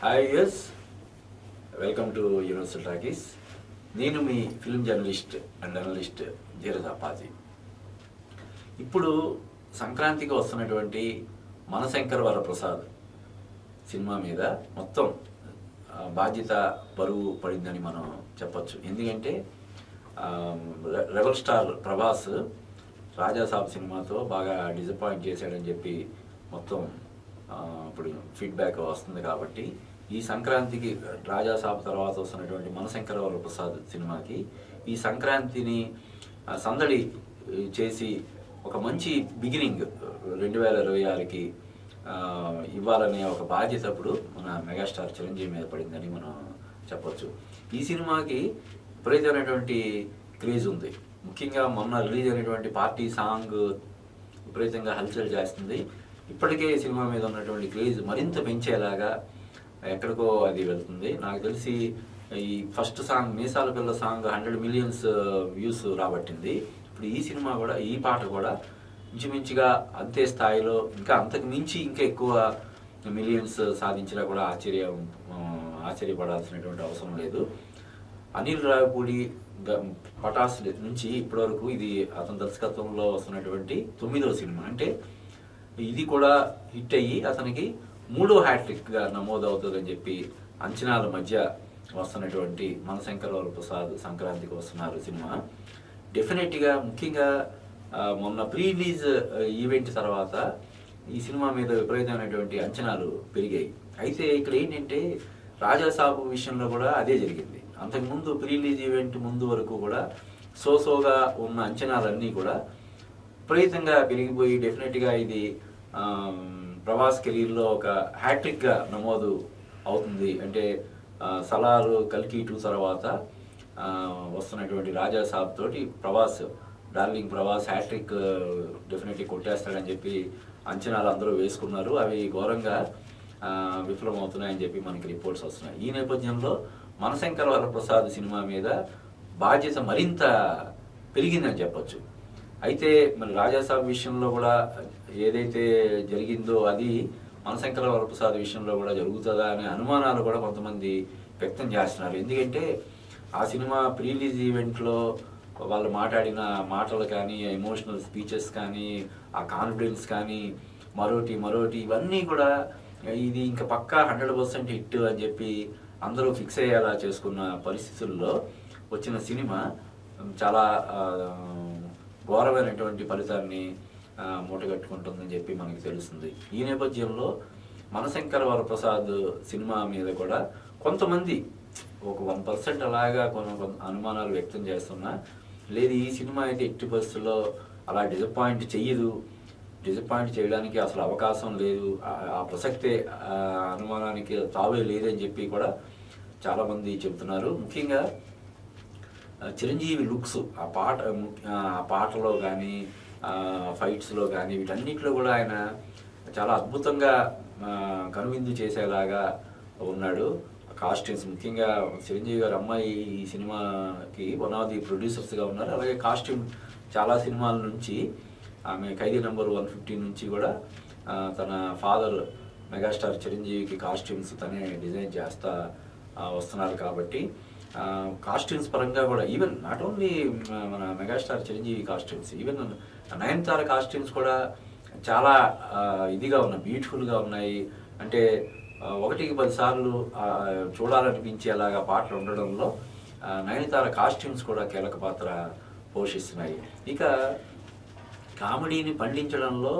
Hi yes welcome to universal talkies నేను మీ film journalist and analyst Dheeraj Appaji ఇప్పుడు సంక్రాంతికి వస్తున్నటువంటి మనశంకర్ వరప్రసాద్ సినిమా మీద మొత్తం బాధ్యత బరువు పడిందని మనం చెప్పచ్చు. ఎందుకంటే రెవల్ రెబల్ స్టార్ ప్రభాస్ రాజాసాబ్ సినిమాతో బాగా డిసప్పాయింట్ చేశాడని చెప్పి మొత్తం ఇప్పుడు ఫీడ్బ్యాక్ వస్తుంది కాబట్టి ఈ సంక్రాంతికి రాజాసాబ్ తర్వాత వస్తున్నటువంటి మనశంకరవర ప్రసాద్ సినిమాకి ఈ సంక్రాంతిని సందడి చేసి ఒక మంచి బిగినింగ్ రెండు వేల ఇరవై ఆరుకి ఇవ్వాలనే ఒక బాధ్యత అప్పుడు మన మెగాస్టార్ చిరంజీవి మీద పడిందని మనం చెప్పొచ్చు. ఈ సినిమాకి విపరీతమైనటువంటి క్రేజ్ ఉంది. ముఖ్యంగా మొన్న రిలీజ్ అయినటువంటి పార్టీ సాంగ్ విపరీతంగా హల్చల్ చేస్తుంది. ఇప్పటికే సినిమా మీద ఉన్నటువంటి క్రేజ్ మరింత పెంచేలాగా ఎక్కడికో అది వెళ్తుంది. నాకు తెలిసి ఈ first song Meesala Pilla song hundred millions views రాబట్టింది. ఇప్పుడు ఈ సినిమా కూడా ఈ పాట కూడా ఇంచుమించుగా అంతే స్థాయిలో ఇంకా అంతకు మించి ఇంకా ఎక్కువ మిలియన్స్ సాధించినా కూడా ఆశ్చర్యం ఆశ్చర్యపడాల్సినటువంటి అవసరం లేదు. అనిల్ రావిపూడి పటాస్ నుంచి ఇప్పటివరకు ఇది అతని దర్శకత్వంలో వస్తున్నటువంటి తొమ్మిదవ సినిమా. అంటే ఇది కూడా హిట్ అయ్యి అతనికి మూడో హ్యాట్రిక్గా నమోదవుతుందని చెప్పి అంచనాల మధ్య వస్తున్నటువంటి మనశంకర ప్రసాద్ సంక్రాంతికి వస్తున్నారు సినిమా. డెఫినెట్గా ముఖ్యంగా మొన్న ప్రీ రిలీజ్ ఈవెంట్ తర్వాత ఈ సినిమా మీద విపరీతమైనటువంటి అంచనాలు పెరిగాయి. అయితే ఇక్కడ ఏంటంటే రాజాసాబు విషయంలో కూడా అదే జరిగింది. అంతకుముందు ప్రీ రిలీజ్ ఈవెంట్ ముందు వరకు కూడా సోసోగా ఉన్న అంచనాలన్నీ కూడా విపరీతంగా పెరిగిపోయి డెఫినెట్గా ఇది ప్రభాస్ కెరీర్లో ఒక హ్యాట్రిక్గా నమోదు అవుతుంది. అంటే సలారు కల్కి టూ తర్వాత వస్తున్నటువంటి రాజా సాబ్ తోటి Prabhas darling Prabhas hat trick definitely కొట్టేస్తాడని చెప్పి అంచనాలు అందరూ వేసుకున్నారు. అవి ఘోరంగా విఫలమవుతున్నాయని చెప్పి మనకి రిపోర్ట్స్ వస్తున్నాయి. ఈ నేపథ్యంలో మనశంకర వరప్రసాద్ సినిమా మీద బాధ్యత మరింత పెరిగిందని చెప్పొచ్చు. అయితే మరి రాజాసాబ్ విషయంలో కూడా ఏదైతే జరిగిందో అది మనశంకర వరప్రసాద్ విషయంలో కూడా జరుగుతుందా అనే అనుమానాలు కూడా కొంతమంది వ్యక్తం చేస్తున్నారు. ఎందుకంటే ఆ సినిమా ప్రీలీజ్ ఈవెంట్లో వాళ్ళు మాట్లాడిన మాటలు కానీ ఎమోషనల్ స్పీచెస్ కానీ ఆ కాన్ఫిడెన్స్ కానీ మరోటి మరోటి ఇవన్నీ కూడా ఇది ఇంకా పక్కా హండ్రెడ్ పర్సెంట్ హిట్ అని చెప్పి అందరూ ఫిక్స్ అయ్యేలా చేసుకున్న పరిస్థితుల్లో వచ్చిన సినిమా చాలా ఘోరమైనటువంటి ఫలితాన్ని మూటగట్టుకుంటుందని చెప్పి మనకి తెలుస్తుంది. ఈ నేపథ్యంలో మనశంకర వరప్రసాద్ సినిమా మీద కూడా కొంతమంది ఒక వన్ పర్సెంట్ అలాగా కొన్ని అనుమానాలు వ్యక్తం చేస్తున్నా లేదు ఈ సినిమా అయితే ఎట్టి పరిస్థితుల్లో అలా డిసప్పాయింట్ చెయ్యదు. డిసప్పాయింట్ చేయడానికి అసలు అవకాశం లేదు. ఆ- ప్రసక్తే అనుమానానికి తావే లేదని చెప్పి కూడా చాలామంది చెబుతున్నారు. ముఖ్యంగా చిరంజీవి లుక్స్ ఆ పాట ఆ పాటలో కానీ ఫైట్స్లో కానీ వీటన్నిటిలో కూడా ఆయన చాలా అద్భుతంగా కనువిందు చేసేలాగా ఉన్నాడు. కాస్ట్యూమ్స్ ముఖ్యంగా చిరంజీవి గారు అమ్మాయి ఈ సినిమాకి వన్ ఆఫ్ ది ప్రొడ్యూసర్స్గా ఉన్నారు. అలాగే కాస్ట్యూమ్ చాలా సినిమాల నుంచి ఆమె ఖైదీ నెంబర్ వన్ ఫిఫ్టీ నుంచి కూడా తన ఫాదర్ మెగాస్టార్ చిరంజీవికి కాస్ట్యూమ్స్ తనే డిజైన్ చేస్తా వస్తున్నారు కాబట్టి కాస్ట్యూమ్స్ పరంగా కూడా ఈవెన్ నాట్ ఓన్లీ మన megastar Chiranjeevi costumes even Nayanthara costumes కూడా చాలా ఇదిగా ఉన్నాయి బ్యూటిఫుల్గా ఉన్నాయి. అంటే ఒకటికి పదిసార్లు చూడాలనిపించేలాగా పాటలు ఉండడంలో నయనతార కాస్ట్యూమ్స్ కూడా కీలక పాత్ర పోషిస్తున్నాయి. ఇక కామెడీని పండించడంలో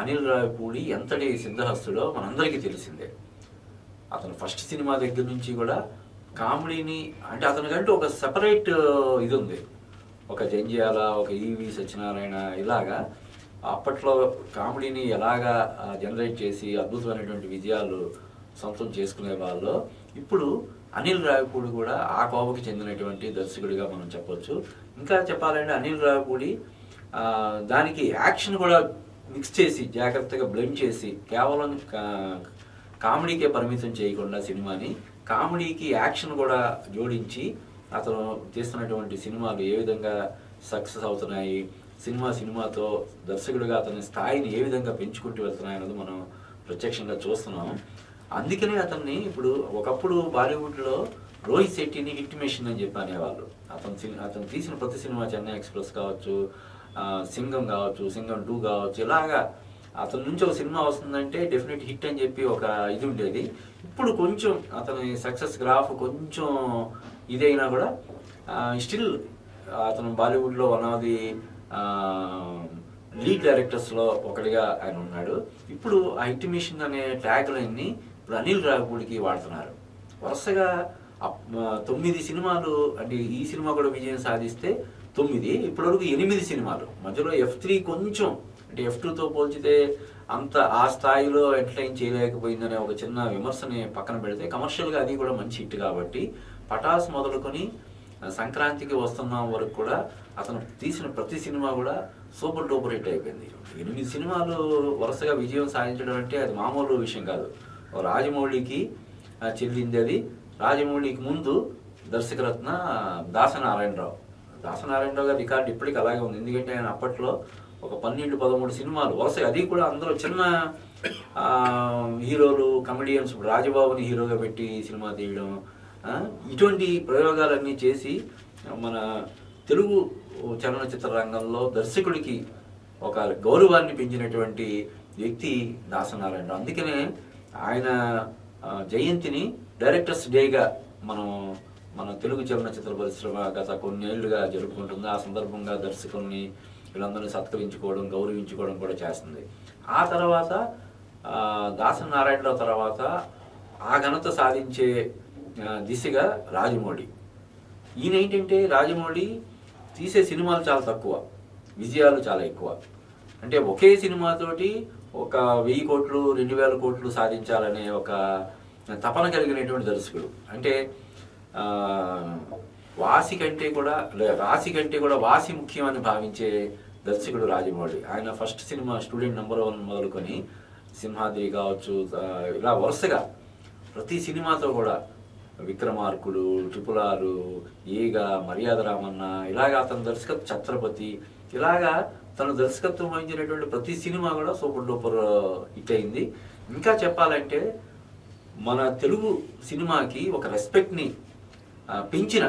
అనిల్ రావిపూడి ఎంతటి సిద్ధహస్తుడో మనందరికీ తెలిసిందే. అతను ఫస్ట్ సినిమా దగ్గర నుంచి కూడా కామెడీని అంటే అతనికంటూ ఒక సెపరేట్ ఇది ఉంది. ఒక జంజాల ఒక ఈవి సత్యనారాయణ ఇలాగా అప్పట్లో కామెడీని ఎలాగా జనరేట్ చేసి అద్భుతమైనటువంటి విజయాలు సొంతం చేసుకునే వాళ్ళు. ఇప్పుడు అనిల్ రావిపూడి కూడా ఆ కోపకి చెందినటువంటి దర్శకుడిగా మనం చెప్పొచ్చు. ఇంకా చెప్పాలంటే అనిల్ రావిపూడి దానికి యాక్షన్ కూడా మిక్స్ చేసి జాగ్రత్తగా బ్లెండ్ చేసి కేవలం కా- కామెడీకే పరిమితం చేయకుండా సినిమాని కామెడీకి యాక్షన్ కూడా జోడించి అతను తీస్తున్నటువంటి సినిమాలు ఏ విధంగా సక్సెస్ అవుతున్నాయి సినిమా సినిమాతో దర్శకుడిగా అతని స్థాయిని ఏ విధంగా పెంచుకుంటూ వెళ్తున్నాయన్నది మనం ప్రత్యక్షంగా చూస్తున్నాం. అందుకనే అతన్ని ఇప్పుడు ఒకప్పుడు బాలీవుడ్లో రోహిత్ శెట్టిని హిట్ మెషిన్ అని చెప్పి అనేవాళ్ళు అతను అతను తీసిన ప్రతి సినిమా చెన్నై ఎక్స్ప్రెస్ కావచ్చు సింగం కావచ్చు సింగం టూ కావచ్చు ఇలాగా అతని నుంచి ఒక సినిమా వస్తుందంటే డెఫినెట్ హిట్ అని చెప్పి ఒక ఇది ఉండేది. ఇప్పుడు కొంచెం అతని సక్సెస్ గ్రాఫ్ కొంచెం ఇదైనా కూడా స్టిల్ అతను బాలీవుడ్లో వన్ ఆఫ్ ది లీడ్ డైరెక్టర్స్లో ఒకటిగా ఆయన ఉన్నాడు. ఇప్పుడు ఆ మిషన్ అనే ట్యాగ్ లైన్ని ఇప్పుడు అనిల్ రావిపూడికి వాడుతున్నారు. వరుసగా తొమ్మిది సినిమాలు అంటే ఈ సినిమా కూడా విజయం సాధిస్తే తొమ్మిది ఇప్పటివరకు ఎనిమిది సినిమాలు. మధ్యలో ఎఫ్ త్రీ కొంచెం అంటే ఎఫ్ టూతో పోల్చితే అంత ఆ స్థాయిలో ఎంటర్టైన్ చేయలేకపోయిందనే ఒక చిన్న విమర్శని పక్కన పెడితే కమర్షియల్గా అది కూడా మంచి హిట్ కాబట్టి పటాస్ మొదలుకొని సంక్రాంతికి వస్తున్న వరకు కూడా అతను తీసిన ప్రతి సినిమా కూడా సూపర్ డూపర్ హిట్ అయిపోయింది. ఎనిమిది సినిమాలు వరుసగా విజయం సాధించడం అంటే అది మామూలు విషయం కాదు. ఓ రాజమౌళికి చెల్లింది అది. రాజమౌళికి ముందు దర్శకరత్న దాసనారాయణరావు. దాసనారాయణరావు గారి రికార్డు ఇప్పటికీ అలాగే ఉంది. ఎందుకంటే ఆయన అప్పట్లో ఒక పన్నెండు పదమూడు సినిమాలు వరుస అది కూడా అందరూ చిన్న హీరోలు కమెడియన్స్ రాజబాబుని హీరోగా పెట్టి సినిమా తీయడం ఇటువంటి ప్రయోగాలన్నీ చేసి మన తెలుగు చలనచిత్ర రంగంలో దర్శకుడికి ఒక గౌరవాన్ని పెంచినటువంటి వ్యక్తి దాసనారాయణరావు. అందుకనే ఆయన జయంతిని డైరెక్టర్స్ డేగా మనం మన తెలుగు చలనచిత్ర పరిశ్రమ గత కొన్నేళ్ళుగా జరుపుకుంటుంది. ఆ సందర్భంగా దర్శకుల్ని వీళ్ళందరినీ సత్కరించుకోవడం గౌరవించుకోవడం కూడా చేస్తుంది. ఆ తర్వాత దాసనారాయణరావు తర్వాత ఆ ఘనత సాధించే దిశగా రాజమౌళి. ఈయన ఏంటంటే రాజమౌళి తీసే సినిమాలు చాలా తక్కువ. విజయాలు చాలా ఎక్కువ. అంటే ఒకే సినిమాతోటి ఒక వెయ్యి కోట్లు రెండు వేల కోట్లు సాధించాలనే ఒక తపన కలిగినటువంటి దర్శకుడు. అంటే వాసి కంటే కూడా లే- రాశి కంటే కూడా వాసి ముఖ్యమని భావించే దర్శకుడు రాజమౌళి. ఆయన ఫస్ట్ సినిమా స్టూడెంట్ నెంబర్ వన్ మొదలుకొని సింహాద్రి కావచ్చు ఇలా వరుసగా ప్రతి సినిమాతో కూడా విక్రమార్కుడు ట్రిపుల్ ఆరు ఈగ మర్యాద రామన్న ఇలాగా అతను దర్శకత్వం ఛత్రపతి ఇలాగా తను దర్శకత్వం వహించినటువంటి ప్రతి సినిమా కూడా సూపర్ డూపర్ హిట్ అయింది. ఇంకా చెప్పాలంటే మన తెలుగు సినిమాకి ఒక రెస్పెక్ట్ని పెంచిన.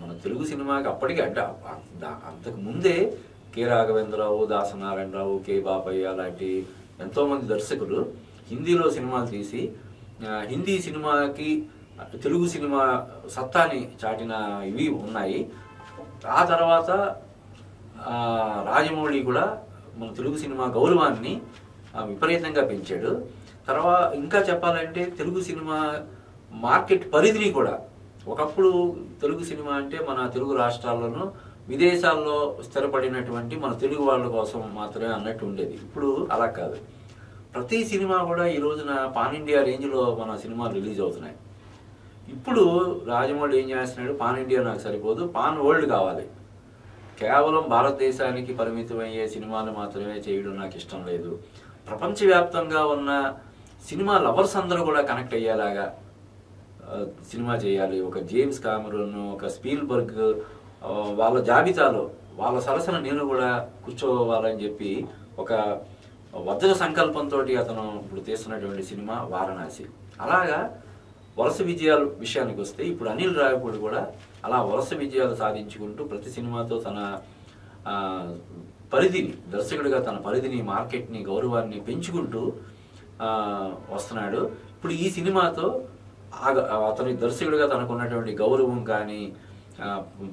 మన తెలుగు సినిమాకి అప్పటికి అంటే అంతకు ముందే కె రాఘవేంద్రరావు దాసనారాయణరావు కె బాబయ్య లాంటి ఎంతోమంది దర్శకులు హిందీలో సినిమాలు తీసి హిందీ సినిమాకి తెలుగు సినిమా సత్తాని చాటిన ఇవి ఉన్నాయి. ఆ తర్వాత రాజమౌళి కూడా మన తెలుగు సినిమా గౌరవాన్ని విపరీతంగా పెంచాడు. తర్వాత ఇంకా చెప్పాలంటే తెలుగు సినిమా మార్కెట్ పరిధిని కూడా ఒకప్పుడు తెలుగు సినిమా అంటే మన తెలుగు రాష్ట్రాల్లోనూ విదేశాల్లో స్థిరపడినటువంటి మన తెలుగు వాళ్ళ కోసం మాత్రమే అన్నట్టు ఉండేది. ఇప్పుడు అలా కాదు. ప్రతి సినిమా కూడా ఈ రోజున పాన్ ఇండియా రేంజ్లో మన సినిమాలు రిలీజ్ అవుతున్నాయి. ఇప్పుడు రాజమౌళి ఏం చేస్తున్నాడు? పాన్ ఇండియా నాకు సరిపోదు. పాన్ వరల్డ్ కావాలి. కేవలం భారతదేశానికి పరిమితమయ్యే సినిమాలు మాత్రమే చేయడం నాకు ఇష్టం లేదు. ప్రపంచవ్యాప్తంగా ఉన్న సినిమా లవర్స్ అందరూ కూడా కనెక్ట్ అయ్యేలాగా సినిమా చేయాలి. ఒక జేమ్స్ కామరూన్ ఒక స్పీల్బర్గ్ వాళ్ళ జాబితాలో వాళ్ళ సరసన నేను కూడా కూర్చోవాలని చెప్పి ఒక వజ్ర సంకల్పంతో అతను ఇప్పుడు తీస్తున్నటువంటి సినిమా వారణాసి. అలాగా వరుస విజయాలు విషయానికి వస్తే ఇప్పుడు అనిల్ రాయపూడి కూడా అలా వరుస విజయాలు సాధించుకుంటూ ప్రతి సినిమాతో తన పరిధిని దర్శకుడిగా తన పరిధిని మార్కెట్ని గౌరవాన్ని పెంచుకుంటూ వస్తున్నాడు. ఇప్పుడు ఈ సినిమాతో అతని దర్శకుడిగా తనకు ఉన్నటువంటి గౌరవం కానీ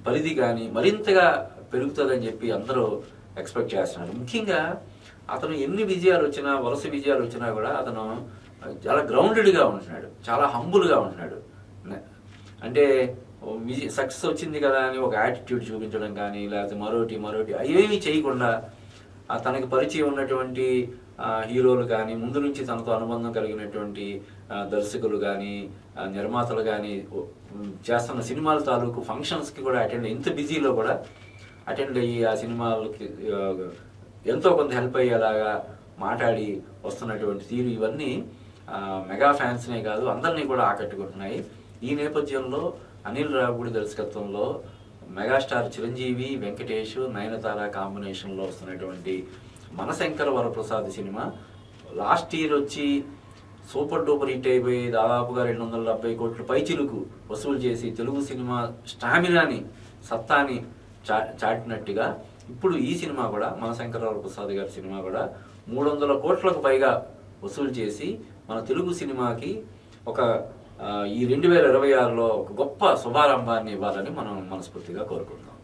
పరిధి కానీ మరింతగా పెరుగుతుందని చెప్పి అందరూ ఎక్స్పెక్ట్ చేస్తున్నారు. ముఖ్యంగా అతను ఎన్ని విజయాలు వచ్చినా వరుస విజయాలు వచ్చినా కూడా అతను చాలా గ్రౌండెడ్గా ఉంటున్నాడు. చాలా హంబుల్గా ఉంటున్నాడు. అంటే విజయ సక్సెస్ వచ్చింది కదా అని ఒక యాటిట్యూడ్ చూపించడం కానీ లేకపోతే మరోటి మరోటి అవేమీ చేయకుండా తనకు తనకి పరిచయం ఉన్నటువంటి హీరోలు కానీ ముందు నుంచి తనతో అనుబంధం కలిగినటువంటి దర్శకులు కానీ నిర్మాతలు కానీ చేస్తున్న సినిమాల తాలూకు ఫంక్షన్స్కి కూడా అటెండ్ ఇంత బిజీలో కూడా అటెండ్ అయ్యి ఆ సినిమాలకి ఎంతో కొంత హెల్ప్ అయ్యేలాగా మాట్లాడి వస్తున్నటువంటి తీరు ఇవన్నీ మెగా ఫ్యాన్స్నే కాదు అందరినీ కూడా ఆకట్టుకుంటున్నాయి. ఈ నేపథ్యంలో అనిల్ రావుడి దర్శకత్వంలో మెగాస్టార్ చిరంజీవి వెంకటేష్ నయనతార కాంబినేషన్లో వస్తున్నటువంటి మనశంకర వరప్రసాద్ సినిమా లాస్ట్ ఇయర్ వచ్చి సూపర్ డూపర్ హిట్ అయిపోయి దాదాపుగా రెండు వందల డెబ్బై కోట్ల పైచిలుకు వసూలు చేసి తెలుగు సినిమా స్టామినాని సత్తాని చా చాటినట్టుగా ఇప్పుడు ఈ సినిమా కూడా మన శంకరరావు ప్రసాద్ గారి సినిమా కూడా మూడు వందల కోట్లకు పైగా వసూలు చేసి మన తెలుగు సినిమాకి ఒక ఈ రెండు వేల ఇరవై ఆరులో ఒక గొప్ప శుభారంభాన్ని ఇవ్వాలని మనం మనస్ఫూర్తిగా కోరుకుందాం